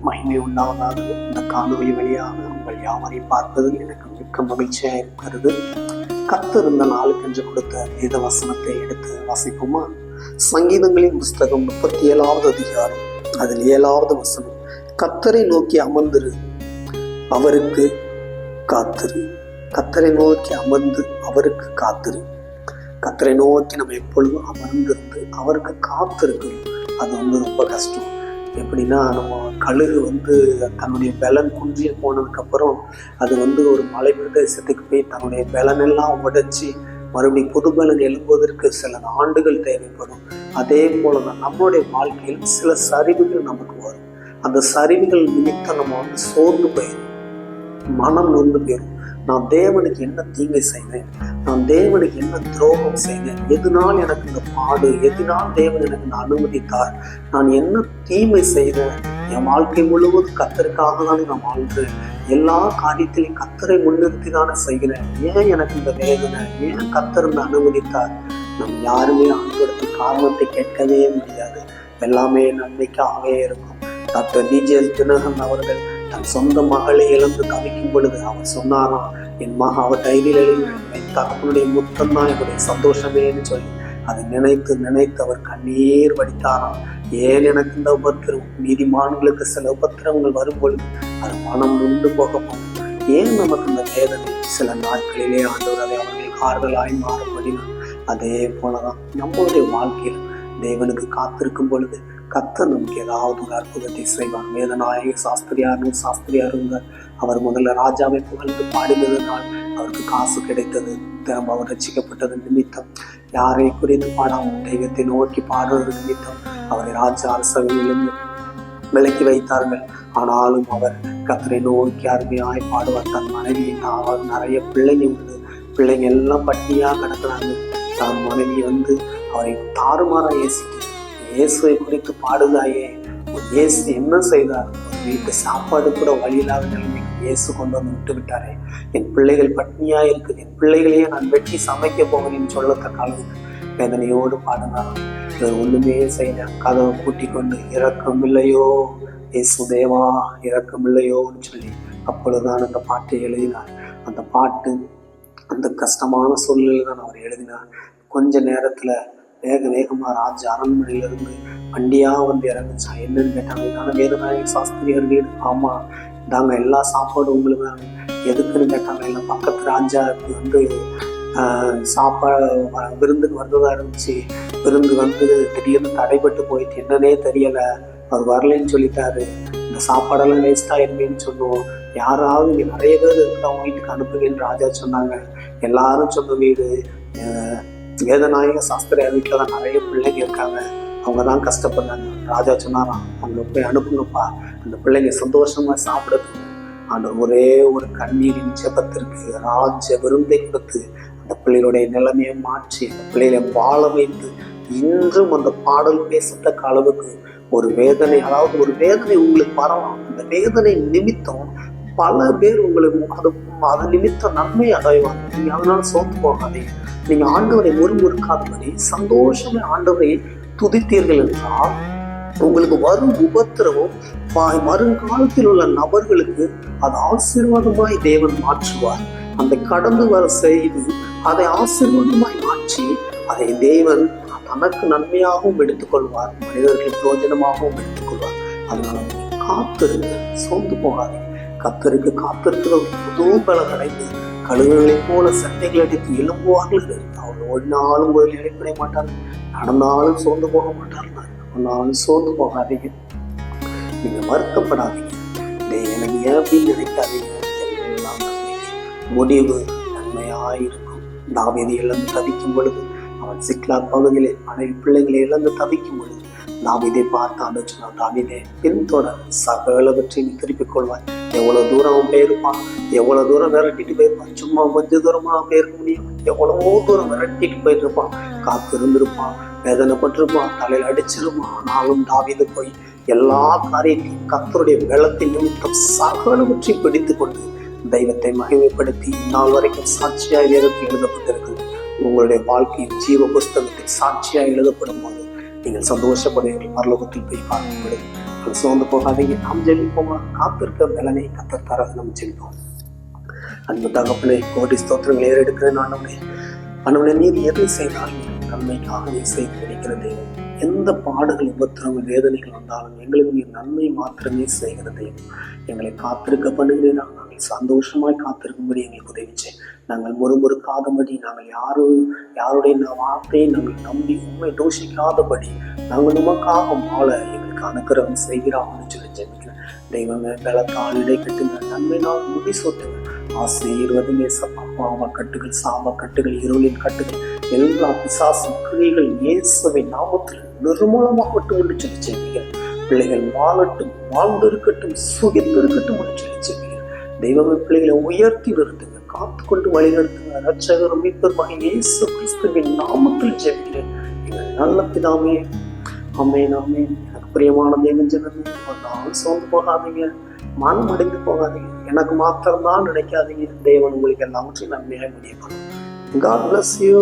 மகிமை உண்டாவதாக. இந்த காணொலி வழியாக உங்கள் யாவரை பார்ப்பதில் எனக்கு மிக்க மகிழ்ச்சியாக இருக்கிறது. கத்திருந்த நாள் நாளுக்கென்று கொடுத்த வேத வசனத்தை எடுத்து வாசிப்போமா? சங்கீதங்களின் புஸ்தகம் முப்பத்தி ஏழாவது அதிகாரம் அதில் ஏழாவது வசனம். கத்தரை நோக்கி அமர்ந்திரு அவருக்கு காத்திரு. கத்தரை நோக்கி அமர்ந்து அவருக்கு காத்திரு. கத்தரை நோக்கி நம்ம எப்பொழுதும் அமர்ந்திருந்து அவருக்கு காத்திருக்கணும் அது வந்து ரொம்ப கஷ்டம். எப்படின்னா நம்ம கழுகு வந்து தன்னுடைய பலன் குன்றி போனதுக்கப்புறம் அது வந்து ஒரு மலை பிரதேசத்துக்கு போய் தன்னுடைய பலனெல்லாம் உடைச்சி மறுபடியும் புது பலன் எழும்புவதற்கு சில ஆண்டுகள் தேவைப்படும். அதே போல தான் நம்மளுடைய வாழ்க்கையில் சில சரிவுகள் நமக்கு வரும். அந்த சரிவுகள் நிமித்தம் நம்ம வந்து சோர்ந்து போயிடும் மனம் நொந்து போயிடும் நான் தேவனுக்கு என்ன தீங்கை செய்தேன் நான் தேவனுக்கு என்ன துரோகம் செய்தேன் எதனால் எனக்கு இந்த மாடு எதினால் தேவன் எனக்கு அனுமதித்தார். நான் என்ன தீமை செய்தேன்? என் வாழ்க்கை முழுவதும் கத்தருக்காக தான் நான் வாழ்றேன் எல்லா காரியத்திலையும் கத்தரை முன்னிறுத்தி தானே செய்கிறேன். ஏன் எனக்கு இந்த வேதனை? ஏன் கத்தர் அனுமதித்தார்? நம்ம யாருமே ஆண்டோடத்து காரணத்தை கேட்கவே முடியாது. எல்லாமே நன்மைக்காகவே இருக்கும். டாக்டர் டிஜிஎல் தினகன் அவர்கள் தன் சொந்த மகளை இழந்து தவிக்கும் பொழுது அவர் சொன்னாராம் என் மகா அவர் டைரியில் தகப்பனுடைய முத்தம் தான் என்னுடைய சந்தோஷமேன்னு சொல்லி அதை நினைத்து நினைத்து அவர் கண்ணீர் வடித்தாராம். ஏன் எனக்கு இந்த உபத்திரம்? நீதிமான்களுக்கு சில உபத்திரங்கள் வரும் பொழுது அது மனம் நொந்து போக ஏன் நமக்கு இந்த வேதனை? சில நாட்களிலே ஆண்டவர் அதை அவர்கள் ஆறுதலாய் மாறுபடினார் அதே போலதான் நம்மளுடைய வாழ்க்கையில் தேவனுக்கு காத்திருக்கும் பொழுது கத்த நமக்கு ஏதாவது ஒரு அற்புதத்தை செய்வார். வேதநாயக சாஸ்திரியாரும் சாஸ்திரியாருங்க அவர் முதல்ல ராஜாவை புகழ்ந்து பாடினதுனால் அவருக்கு காசு கிடைத்தது திரும்ப அவர் ரசிக்கப்பட்டது நிமித்தம். யாரை குறித்து பாடாமல் தெய்வத்தை நோக்கி பாடுறது நிமித்தம் அவரை ராஜா அரசவையிலிருந்து விலக்கி வைத்தார்கள். ஆனாலும் அவர் கத்தரை நோக்கி அருமையாய் பாடுவார். தன் மனைவி அவர் நிறைய பிள்ளைங்க உண்டு. பிள்ளைங்க எல்லாம் பட்டியாக கிடக்கிறாங்க. தன் மனைவி வந்து அவரை தாறுமாற ஏசிட்டு இயேசுவை குறித்து பாடுதாயே? இயேசு என்ன செய்தார்? ஒரு வீட்டு சாப்பாடு கூட வழி நிலைமைக்கு இயேசு கொண்டு வந்து விட்டு விட்டாரே என் பிள்ளைகள் பட்னியா இருக்குது என் பிள்ளைகளையே நான் வெட்டி சமைக்க போகிறேன் சொல்லத்தக்க அளவுக்கு வேதனையோடு பாடினாராம் இவர் ஒண்ணுமே செய்யல. கதவை கூட்டி கொண்டு இறக்கம் இல்லையோ இயேசு தேவா இறக்கம் இல்லையோன்னு சொல்லி அப்பொழுதுதான் அந்த பாட்டை எழுதினார். அந்த பாட்டு அந்த கஷ்டமான சூழ்நிலையில் தான் அவர் எழுதினார். கொஞ்ச நேரத்துல வேக வேகமாக ராஜ அரண்மனையிலிருந்து வண்டியாக வந்து இறங்குச்சா என்னன்னு கேட்டாங்க. இதான வேதநாயக சாஸ்திரியர் வீடு ஆமாம் இதாங்க எல்லா சாப்பாடும் உங்களுக்கு எதுக்குன்னு கேட்டாங்க. இல்லை பக்கத்து ராஜாவுக்கு வந்து சாப்பாடு விருந்துக்கு வந்ததாக இருந்துச்சு. விருந்து வந்து திடீர்னு தடைப்பட்டு போயிட்டு என்னன்னே தெரியலை. அவர் வரலைன்னு சொல்லிட்டாரு. இந்த சாப்பாடெல்லாம் வேஸ்ட்டாக இருந்தேன்னு சொன்னோம் யாராவது இங்கே நிறைய பேர் இருக்கிறவங்க வீட்டுக்கு அனுப்புங்கன்னு ராஜா சொன்னாங்க. எல்லாரும் சொன்ன வீடு வேதநாயக சாஸ்திரியார் வீட்டில் தான் நிறைய பிள்ளைங்க இருக்காங்க. அவங்க தான் கஷ்டப்படுறாங்க. ராஜா சொன்னாராம் அவங்க போய் அனுப்புங்கப்பா. அந்த பிள்ளைங்க சந்தோஷமா சாப்பிடுது அந்த ஒரே ஒரு கண்ணீரின் ஜெபத்திற்கு ராஜ விருந்தை கொடுத்து அந்த பிள்ளைகளுடைய நிலைமையை மாற்றி அந்த பிள்ளைகளை வாழ வைத்து இன்றும் அந்த பாடல் பேசத்தக்க அளவுக்கு ஒரு வேதனை அதாவது ஒரு வேதனை உங்களுக்கு வரலாம். அந்த வேதனை நிமித்தம் பல பேர் உங்களுக்கு அது அது நிமித்த நன்மை அடைவாங்க. நீங்க அதனால சோர்ந்து போகாதீங்க. நீங்க ஆண்டவரை முறுமுறுக்காதபடி சந்தோஷமே ஆண்டவரை துதித்தீர்கள் என்றால் உங்களுக்கு வரும் உபத்திரவம் வ- வருங்காலத்தில் உள்ள நபர்களுக்கு அது ஆசீர்வாதமாய் தேவன் மாற்றுவார். அந்த கடந்து வர செய்து அதை ஆசீர்வாதமாய் மாற்றி அதை தேவன் தனக்கு நன்மையாகவும் எடுத்துக்கொள்வார். மனிதர்கள் பிரோஜனமாகவும் எடுத்துக்கொள்வார். அதனால காத்திருந்து சோர்ந்து போகாதீங்க. கத்தருக்கு காத்திருக்கிற ஒரு புது பலம் அடைந்து கழுகுகளைப் போல சண்டைகள் அடித்து எழும்புவார்கள் அவர்கள் ஒரு முதலில் இடைப்பட மாட்டார்கள் நடந்தாலும் சோர்ந்து போக மாட்டார்கள் நடந்தாலும் சோர்ந்து போகாதீங்க. நீங்க வருத்தப்படாதீங்க. எனக்கு ஏன் அப்படின்னு நினைக்காதீங்க முடிவு நன்மையாயிருக்கும் தாவீது இழந்து தவிக்கும் பொழுது அவன் சிக்லா பகுதியிலே மனைவி பிள்ளைகளை இழந்து தவிக்கும் பொழுது தாவீதை பார்த்து அந்த தாவிதே பின்தொடர். சகலவற்றையும் திருப்பிக் கொள்வாய். எவ்வளவு தூரம் அவன் போயிருப்பான். எவ்வளவு தூரம் விரட்டிட்டு போயிருப்பான். சும்மா கொஞ்ச தூரமா அவன் போயிருக்க முடியும். எவ்வளவோ தூரம் விரட்டிட்டு போயிருப்பான். காத்து இருந்திருப்பான் வேதனைப்பட்டிருப்பான். தலையில் அடிச்சிருப்பான். ஆனாலும் தாவிது போய் எல்லா காரியத்தையும் கத்தருடைய வெள்ளத்தின் நிமித்தம் சகலவற்றை பிடித்து கொண்டு தெய்வத்தை மகிமைப்படுத்தி நாள் வரைக்கும் சாட்சியாய் வேதத்தில் எழுதப்பட்டிருக்கிறது. உங்களுடைய வாழ்க்கையின் ஜீவ புஸ்தகத்தில் சாட்சியாய் எழுதப்படும் போது நீங்கள் சந்தோஷப்படுவீர்கள் பரலோகத்தில் போய் பார்க்கப்படும் அது சோர்ந்து போகாதீங்க நாம் ஜெபிப்போமா? காத்திருக்க பலனை கத்தர் தர நம்ம ஜெபிப்போம். அன்பு தகப்பனை கோடி ஸ்தோத்திரங்கள் ஏறெடுக்கிறேன் ஆண்டவனே ஆண்டவனே நீர் எதை செய்தாலும் எங்களுக்கு நன்மைக்காகவே செய்து கிடைக்கிற தெய்வம் எந்த பாடுகள் உபத்திரங்கள் வேதனைகள் வந்தாலும் எங்களுக்கு நீர் நன்மை மாத்திரமே செய்கிற தெய்வம் எங்களை காத்திருக்க பண்ணுகிறீரா நாங்கள் சந்தோஷமாய் காத்திருக்கும்படி எங்களுக்கு உதவிச்சு நாங்கள் முறுமுறுக்காதபடி நாங்கள் யாரும் யாருடைய வார்த்தையை நாங்கள் நம்பி உண்மை தோஷிக்காதபடி நாங்கள் உமக்காக வாழ எங்களுக்கு அனுக்கிரகம் செய்கிறான்னு சொல்லி ஜெபிக்கிறேன். தெய்வமே பலத்தால் இடை கட்டுங்க நன்மை நாள் முடி சொட்டுங்க ஆசீர்வதிங்க பாவ கட்டுகள் சாப கட்டுகள் இருளின் கட்டுகள் எல்லா பிசாசு கிரியைகள் இயேசுவை நாமத்தில் நிர்மூலமாகட்டும் என்று சொல்லி செய்வீர்கள் பிள்ளைகள் வாழட்டும் வாழ்ந்து இருக்கட்டும் சுகித்து இருக்கட்டும் என்று சொல்லி செய்வீர்கள் தெய்வமே பிள்ளைகளை உயர்த்தி நிறுத்துங்க காத்து கொண்டு வழி நடத்துங்க. ரட்சகர் மீட்பருமாக இயேசு கிறிஸ்துவின் நாமத்தில் ஜெபிக்கிறேன் எங்கள் நல்ல பிதாமே அம்மே நாமே எனக்கு பிரியமான தேவன் ஜனமே நாள் சோர்ந்து போகாதீங்க மனம் அடைந்து போகாதீங்க. எனக்கு மாத்திரம்தான் நினைக்காதீங்க. தேவன் உங்களுக்கு எல்லாவற்றையும் நன்மையாக முடியும் God bless you.